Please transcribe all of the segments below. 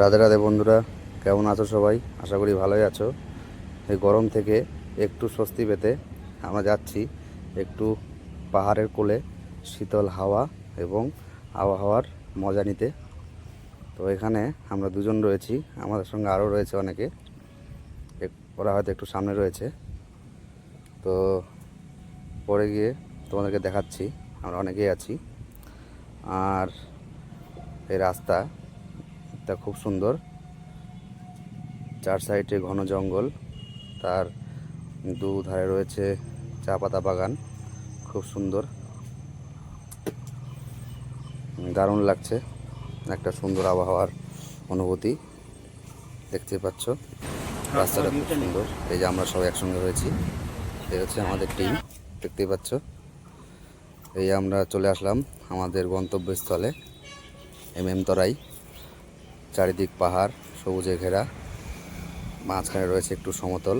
রাধে রাধে বন্ধুরা, কেমন আছো সবাই? আশা করি ভালোই আছো। এই গরম থেকে একটু স্বস্তি পেতে আমরা যাচ্ছি একটু পাহাড়ের কোলে শীতল হাওয়া এবং আবহাওয়ার মজা নিতে। তো এখানে আমরা দুজন রয়েছি, আমাদের সঙ্গে আরও রয়েছে অনেকে। ওরা হয়তো একটু সামনে রয়েছে। তো পরে গিয়ে তোমাদেরকে দেখাচ্ছি, আমরা অনেকেই আছি। আর এই রাস্তা তা খুব সুন্দর। চার সাইডে ঘন জঙ্গল। তার দুধারে রয়েছে চা পাতা বাগান। খুব সুন্দর। দারুণ লাগছে একটা সুন্দর আবহাওয়ার অনুভূতি। দেখতে পাচ্ছ? রাস্তাটা খুব সুন্দর। এই যে আমরা সবাই একসঙ্গে রয়েছি। এই হচ্ছে আমাদের টিম। দেখতেই পাচ্ছ? এই আমরা চলে আসলাম আমাদের গন্তব্যস্থলে, এম এম তরাই। চারিদিক পাহাড়, সবুজে ঘেরা। মাঝখানে রয়েছে একটু সমতল।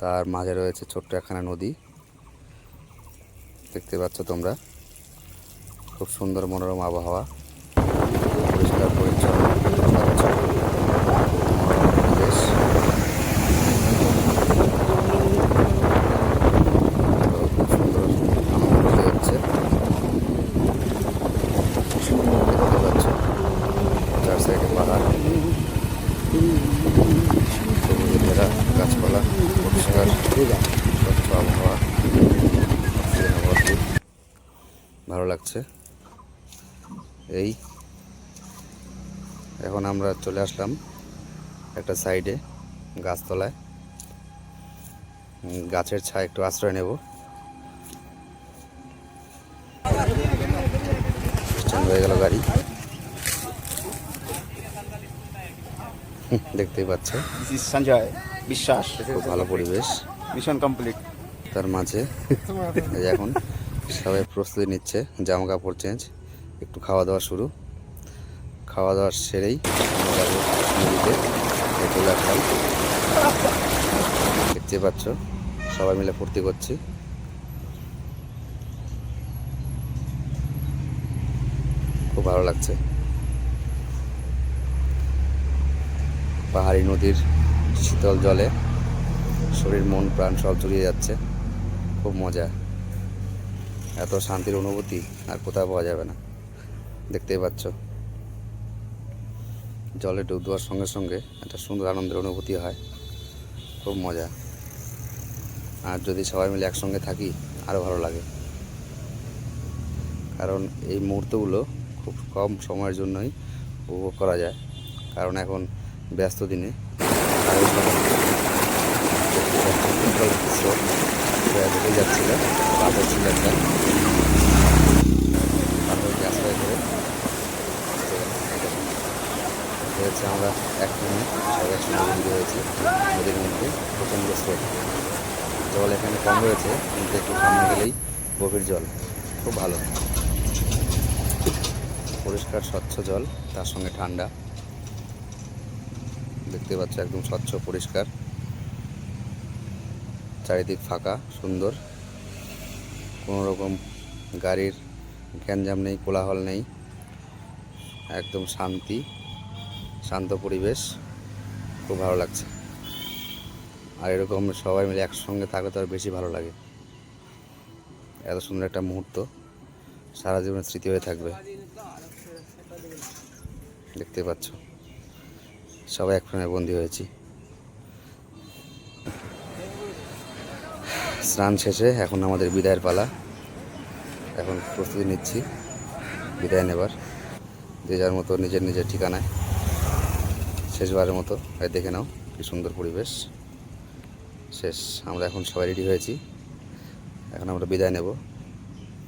তার মাঝে রয়েছে ছোট্ট একখানা নদী। দেখতে পাচ্ছ তোমরা। খুব সুন্দর মনোরম আবহাওয়া। পরিষ্কার পরিচ্ছন্ন স্বচ্ছ পরিবেশ। তো খুব সুন্দর অনুভূতি হচ্ছে দেখতে পাচ্ছ চার সাইডে পাহাড় সবুজে ঘেরা গাছপালা পরিষ্কার স্বচ্ছ আবহাওয়া ভালো লাগছে। এই। এখন আমরা চলে আসলাম একটা সাইডে গাছতলায়। গাছের ছায় একটু আশ্রয় নেব। হয়ে গেল গাড়ি। দেখতেই পাচ্ছ। Sanjay. বিশ্বাস খুব ভালো পরিবেশ। মিশন কমপ্লিট তার মাঝে এখন সবাই প্রস্তুতি নিচ্ছে জামা কাপড় চেঞ্জ একটু খাওয়া দাওয়া শুরু খাওয়া দাওয়া সেরেই দেখতে পাচ্ছ, সবাই মিলে ফুর্তি করছি। খুব ভালো লাগছে। পাহাড়ি নদীর শীতল জলে শরীর, মন, প্রাণ সব জুড়িয়ে যাচ্ছে। খুব মজা। এত শান্তির অনুভূতি আর কোথাও পাওয়া যাবে না। দেখতেই পাচ্ছ। জলে ডুব দেওয়ার সঙ্গে সঙ্গে একটা সুন্দর আনন্দের অনুভূতি হয়। খুব মজা। আর যদি সবাই মিলে একসঙ্গে থাকি আরও ভালো লাগে। কারণ এই মুহূর্তগুলো খুব কম সময়ের জন্যই উপভোগ করা যায়। কারণ এখন ব্যস্ত দিনে আমরা একখানে সব একসঙ্গে বন্দি হয়েছি নদীর মধ্যে প্রচণ্ড স্রোত জল এখানে কম রয়েছে কিন্তু একটু সামনে গেলেই গভীর জল খুব ভালো পরিষ্কার, স্বচ্ছ জল, তার সঙ্গে ঠান্ডা। দেখতে পাচ্ছ একদম স্বচ্ছ, পরিষ্কার। চারিদিক ফাঁকা, সুন্দর। কোনো রকম গাড়ির গ্যাঞ্জাম নেই, কোলাহল নেই। একদম শান্তি, শান্ত পরিবেশ। খুব ভালো লাগছে। আর এরকম সবাই মিলে একসঙ্গে থাকলে তো আর বেশি ভালো লাগে। এত সুন্দর একটা মুহূর্ত। সারা জীবনের স্মৃতি হয়ে থাকবে। দেখতে পাচ্ছ। সবাই এক ফ্রেমে বন্দি হয়েছি। স্নান শেষে এখন আমাদের বিদায়ের পালা। এখন প্রস্তুতি নিচ্ছি, বিদায় নেবার। যে যার মতো নিজের নিজের ঠিকানায়, শেষবারের মতো দেখে নাও কি সুন্দর পরিবেশ। শেষ, আমরা এখন সবাই রেডি হয়েছি। এখন আমরা বিদায় নেব।